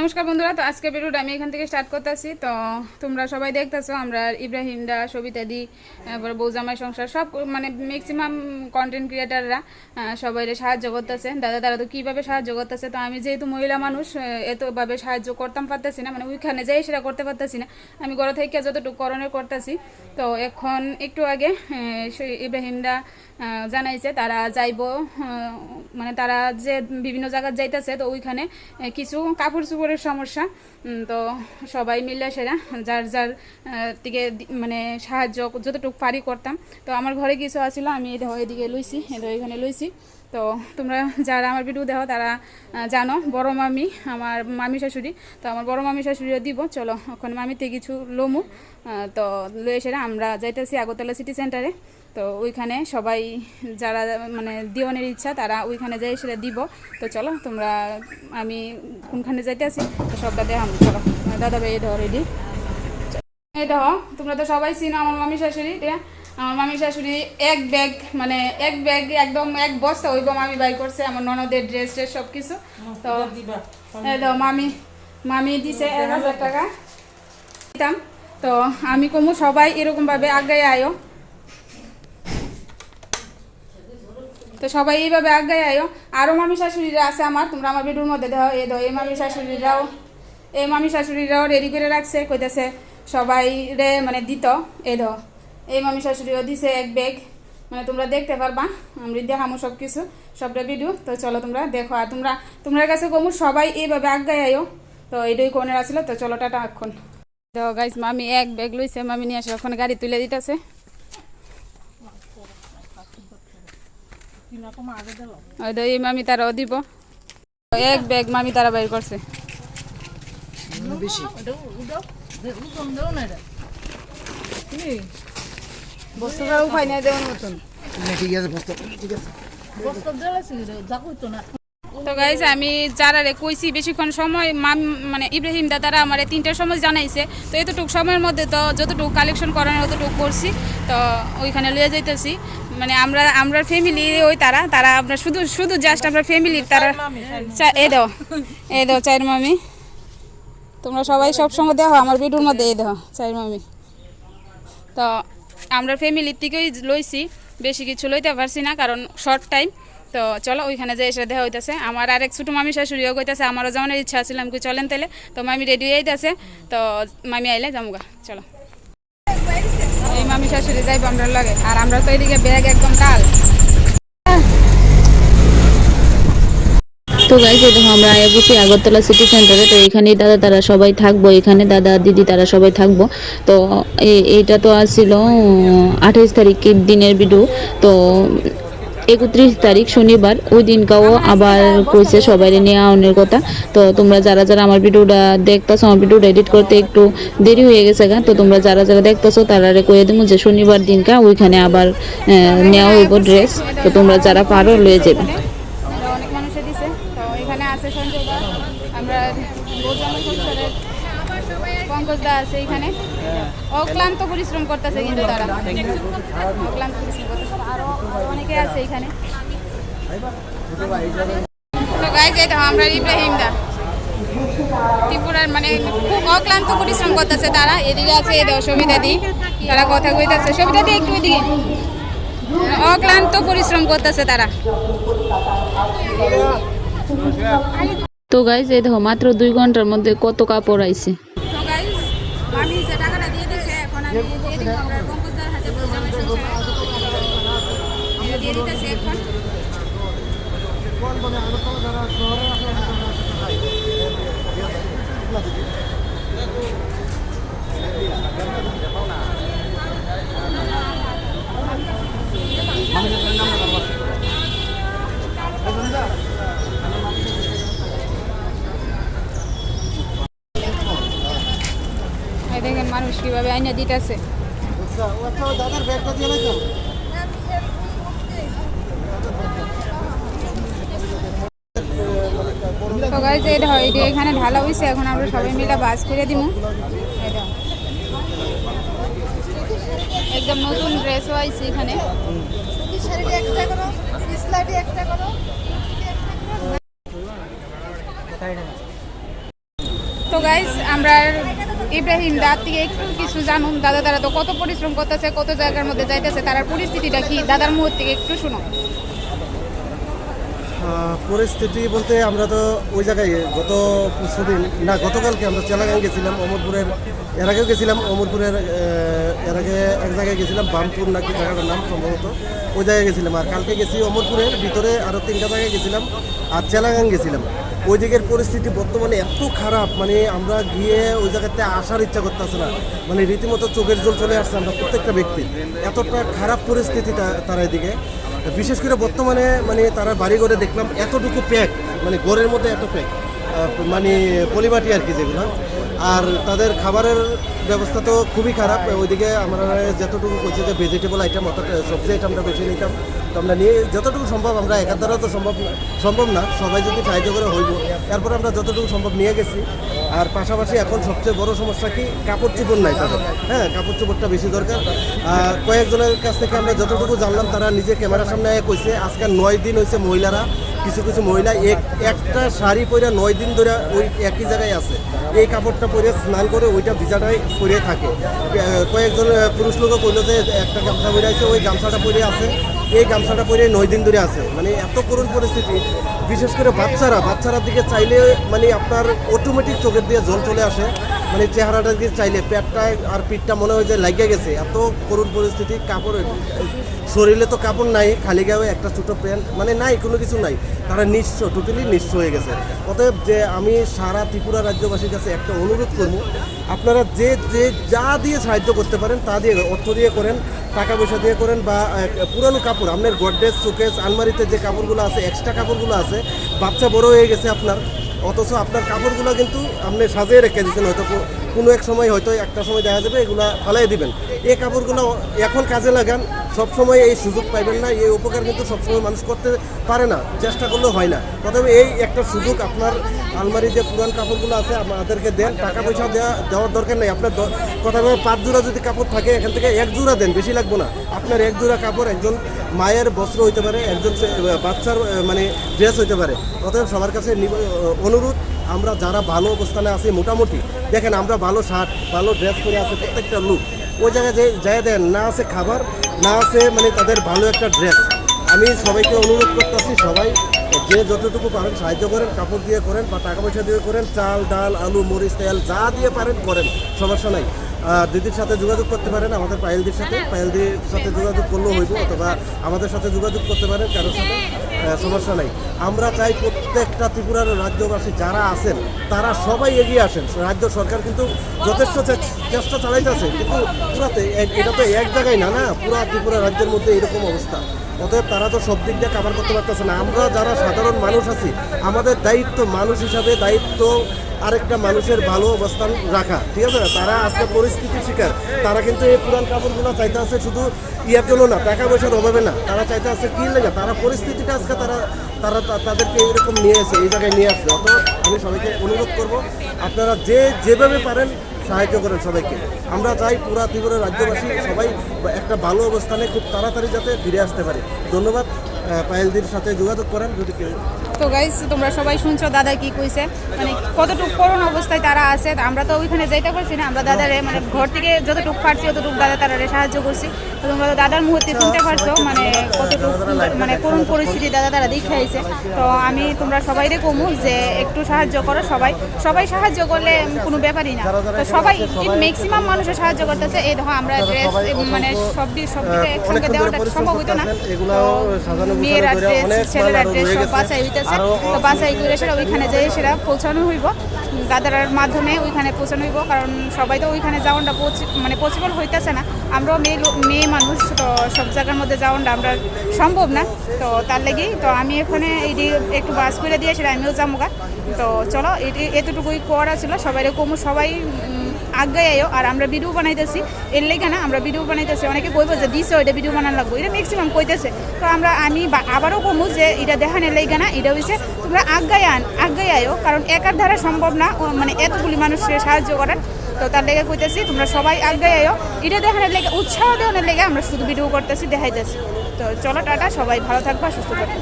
নমস্কার বন্ধুরা, তো আজকে ভিডিওটা আমি এখান থেকে স্টার্ট করতেছি। তো তোমরা সবাই দেখতেছো, আমরা ইব্রাহিম দা সবিতা দি, তারপরে বৌজামাই সংসার, সব মানে ম্যাক্সিমাম কন্টেন্ট ক্রিয়েটাররা সবাই সাহায্য করতেছে। দাদা, তারা তো কীভাবে সাহায্য করতেছে? তো আমি যেহেতু মহিলা মানুষ এতভাবে সাহায্য করতাম, পারতেছি না। মানে ওইখানে যাই সেটা করতে পারতেছি না। আমি ঘর থেকে যতটুকু করণের করতেছি, তো এখন একটু আগে ইব্রাহিম দা জানাইছে, তারা যাইব মানে তারা যে বিভিন্ন জায়গায় যাইতেছে, তো ওইখানে কিছু কাপড় চোপড়ের সমস্যা। তো সবাই মিলে সেরা যার যার দিকে মানে সাহায্য যতটুকু পারি করতাম। তো আমার ঘরে কিছু আছিল, আমি এদিকে লইছি এখানে লইছি। তো তোমরা যারা আমার ভিডিও দেখো, তারা জানো বড় মামি আমার মামি শাশুড়ি। তো আমার বড় মামি শাশুড়িও দিব, চলো ওখানে মামিতে কিছু লমু। তো লয়ে সেরা আমরা যাইতেছি আগরতলা সিটি সেন্টারে তো ওইখানে সবাই যারা মানে দিওয়ানের ইচ্ছা, তারা ওইখানে যাই, সেটা দিব। তো চলো, তোমরা, আমি কোনখানে যাইতে আছি তো সবটা দেখাম চলো। দাদা ভাই ধর রেডি এই দেখো তোমরা তো সবাই চিনো আমার মামি শাশুড়ি আমার মামি শাশুড়ি এক ব্যাগ মানে এক ব্যাগ, একদম এক বস্তা ওইব মামি বাই করছে, আমার ননদের ড্রেস ট্রেস সব কিছু তো এই দেখো মামি মামি দিছে এক হাজার টাকা। দিতাম। তো আমি কমু, সবাই এরকমভাবে আগে আয়ো। তো সবাই এইভাবে আগায় আয়ো। আরও মামি শাশুড়িরা আছে আমার, তোমরা আমার ভিডিওর মধ্যে দেখো এই দাও, এই মামি শাশুড়িরাও, এই মামি শাশুড়িরাও রেডি করে রাখছে, কইতেছে সবাই রে মানে দিত, এই দাও। এই মামি শাশুড়িও দিছে এক ব্যাগ মানে তোমরা দেখতে পারবা, আমি দেখামো সব কিছু সবটা ভিডিও তো চলো তোমরা দেখো, আর তোমরা, তোমার কাছে কমু, সবাই এইভাবে আগায় আয়ো। তো এইটাই কোনের আসলে তো চলো টাটা এখন। দেখো গাইস মামি এক ব্যাগ লইছে, মামি নিয়ে আসে ওখানে গাড়ি তুলে দিতেছে। ওই মামি তারাও দিব এক ব্যাগ মামি তারা বাইর করছে। বস্তুটা উপায় নেই দেওয়ার মতন। ঠিক আছে বস্তা ঠিক আছে। তো গাইজ আমি যারা রে কইছি বেশিক্ষণ সময় মাম মানে ইব্রাহিম দাদারা আমার তিনটার সময় জানাইছে। তো এতটুকু সময়ের মধ্যে তো যতটুকু কালেকশন করানোর অতটুকু করছি তো ওইখানে লয়ে যাইতেছি। মানে আমরা আমরা ফ্যামিলি ওই তারা তারা আমরা শুধু শুধু জাস্ট আমরা ফ্যামিলির তারা এ এই দাও এই দাও চার মামি। তোমরা সবাই সব সময় দেখো আমার ভিডিওর মধ্যে এই দেখো চার মামি। তো আমরা ফ্যামিলির থেকেই লইছি বেশি কিছু লইতে পারছি না কারণ শর্ট টাইম তো চলো ওইখানে যে এসে দেওয়া হইতেছে। আমার আরেক ছোটো মামি শাশুড়িও কইতেছে আমারও যেমন ইচ্ছা ছিল আমি কই চলেন তাহলে তো মামি রেডি হয়ে যাইতেছে। তো মামি আইলে যামুগা চলো। এই মামি শাশুড়ি যাইব আমরা লগে। আর আমরা তো এদিকে ব্যাগ একদম ডাল তো গাইজ দেখো আমরা আয়া আগরতলা সিটি সেন্টারে তো এখানেই দাদা তারা সবাই থাকব। এখানে দাদা দিদি তারা সবাই থাকব। তো এইটা তো আসছিল আঠাইশ তারিখের দিনের ভিডিও তো একত্রিশ তারিখ শনিবার, ওই দিনকাও আবার কইছে সবাই নিয়ে আউনের কথা। তো তোমরা যারা যারা আমার ভিডিওটা দেখতেছো, আমার ভিডিওটা এডিট করতে একটু দেরি হয়ে গেছে গা, তো তোমরা যারা যারা দেখতেছো তারা কয়ে দেবো যে শনিবার দিনকা ওইখানে আবার নেওয়া হইব ড্রেস। তো তোমরা যারা পারো লয়ে যাবে। আমরা পঙ্কজ দা আছে এখানে। অক্লান্ত পরিশ্রম করতেছে কিন্তু তারা। অক্লান্ত পরিশ্রম করতেছে। আরও অনেকে আছে এখানে। আমরা ইব্রাহিম দা। ত্রিপুরার মানে খুব অক্লান্ত পরিশ্রম করতেছে তারা। এদিকে আছে, এই দেখো, সবিতা দি। তারা কথা কইতাছে। সবিতা দি, একটু এদিকে। অক্লান্ত পরিশ্রম করতেছে তারা। তো গাইজ এই দেখো, মাত্র দুই ঘণ্টার মধ্যে কত কাপড় আইছে। মামি যে টাকাটা দিয়ে দিয়েছে, এখন আমি দিয়ে দিব আমরা পঙ্কজদার হাতে বোঝানো সংসারে দিয়ে দিতেছি এখন। এই দেখেন কীভাবে আইনে দিতেছে। এখানে ঢালা হইছে, এখন আমরা সবাই মিলে বাস করে দিব একদম নতুন ড্রেসও আইছে এখানে। তো গাইজ আমরা ইব্রাহিম থেকে একটু কিছু জানুন। দাদা, তারা তো কত পরিশ্রম করতেছে, কত জায়গার মধ্যে যাইতেছে তার পরিস্থিতিটা কি? দাদার মুহূর্ত থেকে একটু শুনো পরিস্থিতি বলতে আমরা তো ওই জায়গায় গত পরশুদিন না, গতকালকে আমরা চেলাগাং গেছিলাম, অমরপুরের, এর আগেও গেছিলাম, অমরপুরের এর আগে এক জায়গায় গেছিলাম, বামপুর নাকি জায়গাটার নাম সম্ভবত, ওই জায়গায় গেছিলাম। আর কালকে গেছি অমরপুরের, ভিতরে আরও তিনটা জায়গায় গেছিলাম, আর চেলাগাং গেছিলাম। ওই দিকের পরিস্থিতি বর্তমানে এত খারাপ মানে আমরা গিয়ে ওই জায়গাতে আসার ইচ্ছা করতেছে না। মানে রীতিমতো চোখের জল চলে আসছে আমরা প্রত্যেকটা ব্যক্তি। এতটা খারাপ পরিস্থিতি তারা এদিকে। বিশেষ করে বর্তমানে মানে তারা বাড়ি ঘরে দেখলাম এতটুকু প্যাক মানে ঘরের মধ্যে এত প্যাক মানে পলিমাটি আর কি যেগুলো। আর তাদের খাবারের ব্যবস্থা তো খুবই খারাপ। ওইদিকে আমরা যতটুকু করছি যে ভেজিটেবল আইটেম অর্থাৎ সবজি আইটেমটা বেশি নিতাম। আমরা নিয়ে যতটুকু সম্ভব আমরা একার দ্বারা তো সম্ভব সম্ভব না, সবাই যদি সাহায্য করে হইব। তারপরে আমরা যতটুকু সম্ভব নিয়ে গেছি। আর পাশাপাশি এখন সবচেয়ে বড় সমস্যা কি, কাপড় চোপড় নাই তাদের। হ্যাঁ কাপড় চোপড়টা বেশি দরকার। কয়েকজনের কাছ থেকে আমরা যতটুকু জানলাম, তারা নিজে ক্যামেরার সামনে আয়া কইছে, আজকে নয় দিন হয়েছে মহিলারা, কিছু কিছু মহিলা এক, একটা শাড়ি পরে নয় দিন ধরে ওই একই জায়গায় আছে। এই কাপড়টা পরে স্নান করে ওইটা ভিজাটাই পরে থাকে। কয়েকজন পুরুষ লোকও কইলো যে, একটা গামছা পরে আছে ওই গামছাটা পরে আছে। এই গামছাটা পরে নয় দিন ধরে আছে। মানে এত করুণ পরিস্থিতি। বিশেষ করে বাচ্চারা বাচ্চারা দিকে চাইলে মানে আপনার অটোমেটিক চোখের দিয়ে জল চলে আসে। মানে চেহারাটা দিকে চাইলে পেটটা আর পিঠটা মনে হয় যে লাগিয়ে গেছে। এত করুণ পরিস্থিতি কাপড় শরীরে তো কাপড় নাই, খালি গায়ে একটা ছোটো প্যান্ট মানে নাই, কোনো কিছু নাই। তারা নিঃস্ব টোটালি নিঃস্ব হয়ে গেছে। অতএব যে আমি সারা ত্রিপুরা রাজ্যবাসীর কাছে একটা অনুরোধ করব, আপনারা যে যে যা দিয়ে সাহায্য করতে পারেন, তা দিয়ে অর্থ দিয়ে করেন, টাকা পয়সা দিয়ে করেন বা পুরানো কাপড়, আপনার গডরেজ, শোকেস, আলমারিতে যে কাপড়গুলো আছে এক্সট্রা কাপড়গুলো আছে, বাচ্চা বড় হয়ে গেছে আপনার অথচ আপনার কাপড়গুলো কিন্তু আপনি সাজিয়ে রেখে দিচ্ছেন হয়তো কোনো এক সময় হয়তো একটা সময় দেখা যাবে, এগুলো ফালাই দিবেন। এই কাপড়গুলো এখন কাজে লাগান সব সময় এই সুযোগ পাইবেন না, এই উপকার কিন্তু সবসময় মানুষ করতে পারে না, চেষ্টা করলেও হয় না। তবে এই একটা সুযোগ আপনার আলমারি যে পুরান কাপড়গুলো আছে, আমাদেরকে দেন, টাকা পয়সা দেওয়া দেওয়ার দরকার নেই। আপনার কথা বলে পাঁচ জোড়া যদি কাপড় থাকে, এখান থেকে এক জোড়া দেন, বেশি লাগবে না। আপনার এক জোড়া কাপড় একজন মায়ের বস্ত্র হইতে পারে, একজন বাচ্চার মানে ড্রেস হইতে পারে। অতএব সবার কাছে অনুরোধ, আমরা যারা ভালো অবস্থানে আছি, মোটামুটি, দেখেন আমরা ভালো শার্ট, ভালো ড্রেস করে আছে প্রত্যেকটা লুক ওই জায়গায় যে জায়গা দেন, না আছে খাবার, না আছে মানে তাদের ভালো একটা ড্রেস আমি সবাইকে অনুরোধ করতেছি সবাই, যে যতটুকু পারেন সাহায্য করেন, কাপড় দিয়ে করেন বা টাকা পয়সা দিয়ে করেন, চাল, ডাল, আলু, মরিচ, তেল, যা দিয়ে পারেন করেন, সমস্যা নাই। দিদির সাথে যোগাযোগ করতে পারেন আমাদের পায়েলদির সাথে। পায়েলদির সাথে যোগাযোগ করলেও হইব অথবা আমাদের সাথে যোগাযোগ করতে পারেন কারোর সাথে সমস্যা নাই। আমরা চাই প্রত্যেকটা ত্রিপুরার রাজ্যবাসী যারা আছেন তারা সবাই এগিয়ে আসেন। রাজ্য সরকার কিন্তু যথেষ্ট চেষ্টা চালাইতেছে কিন্তু পুরাতে এটা তো এক জায়গায় না না পুরা ত্রিপুরা রাজ্যের মধ্যে এরকম অবস্থা। অতএব তারা তো সব দিক দিয়ে কাভার করতে পারতেছে না। আমরা যারা সাধারণ মানুষ আছি, আমাদের দায়িত্ব মানুষ হিসাবে দায়িত্ব আরেকটা মানুষের ভালো অবস্থান রাখা, ঠিক আছে? না তারা আজকে পরিস্থিতির শিকার। তারা কিন্তু এই পুরান কাপড়গুলো চাইতে আছে শুধু ইয়ার জন্য না, টাকা পয়সার অভাবে না। তারা চাইতে আছে কি লেগে? তারা পরিস্থিতিটা আজকে তারা তারা তাদেরকে এরকম নিয়ে এসে, এই জায়গায় নিয়ে আসছে অত আমি সবাইকে অনুরোধ করব, আপনারা যে যেভাবে পারেন সাহায্য করেন সবাইকে। আমরা চাই পুরা ত্রিপুরা রাজ্যবাসী সবাই একটা ভালো অবস্থানে খুব তাড়াতাড়ি যাতে ফিরে আসতে পারে। ধন্যবাদ পায়েলদির সাথে যোগাযোগ করেন, যদি কেউ তো গাইস তোমরা সবাই শুনছো দাদা কি কইছে? মানে কতটুকু করুণ অবস্থায় তারা আছে আমরা তো ওইখানে যাইতে পারছি না। আমরা দাদারে মানে ঘর থেকে যতটুকু পারছি ততটুকু দাদা তারারে সাহায্য করছি। তো তোমরা তো দাদার মুহূর্তে শুনতে পারছ মানে কতটুকু মানে করুণ পরিস্থিতি দাদা তারা দেখে আইছে। তো আমি তোমরা সবাইরে কমু যে একটু সাহায্য করো সবাই। সবাই সাহায্য করলে কোনো ব্যাপারই না। তো সবাই ম্যাক্সিমাম মানুষের সাহায্য করতেছে। এই দেখো আমরা ড্রেস মানে সব দিক সব দিকে একসঙ্গে দেওয়াটা সম্ভব হইতো না। মেয়েরা ড্রেস ছেলেরা ড্রেস সব। বাছাই হইতেছে। আরও তো বাছাই করে সেটা ওইখানে যেয়ে সেটা পৌঁছানো হইব। দাদার মাধ্যমে ওইখানে পৌঁছানো হইব, কারণ সবাই তো ওইখানে যাওয়াটা পৌঁছে- মানে পসিবল হইতেছে না। আমরাও মেয়ে মেয়ে মানুষ, তো সব জায়গার মধ্যে যাওয়াটা আমরা সম্ভব না। তো তার লেগেই, তো আমি এখানে যে একটু বাস করে দিয়ে সেটা আমিও যামুগা। তো চলো এটি- এতটুকুই করা ছিল। সবাই কমু, সবাই উম, আগে আইও আর আমরা ভিডিও বানাইতেছি। এর লেগে না আমরা ভিডিও বানাইতেছি। অনেকে কইব যে দিছে ওইটা ভিডিও বানান লাগবো। এটা ম্যাক্সিমাম কইতেছে। তো আমরা আমি আবারও কমু যে এটা দেখানের লেগে না এটা হইছে তোমরা আগায় আন আগায় আয়ো কারণ একার দ্বারা সম্ভব না মানে এতগুলি মানুষকে সাহায্য করার। তো তার লেগে কইতেছি তোমরা সবাই আগায় আয়ো এটা দেখানোর লেগে উৎসাহ দেওয়ানোর লেগে আমরা শুধু ভিডিও করতেছি দেখাইতেছি। তো চলো টাটা সবাই ভালো থাকবা সুস্থ থাকবা।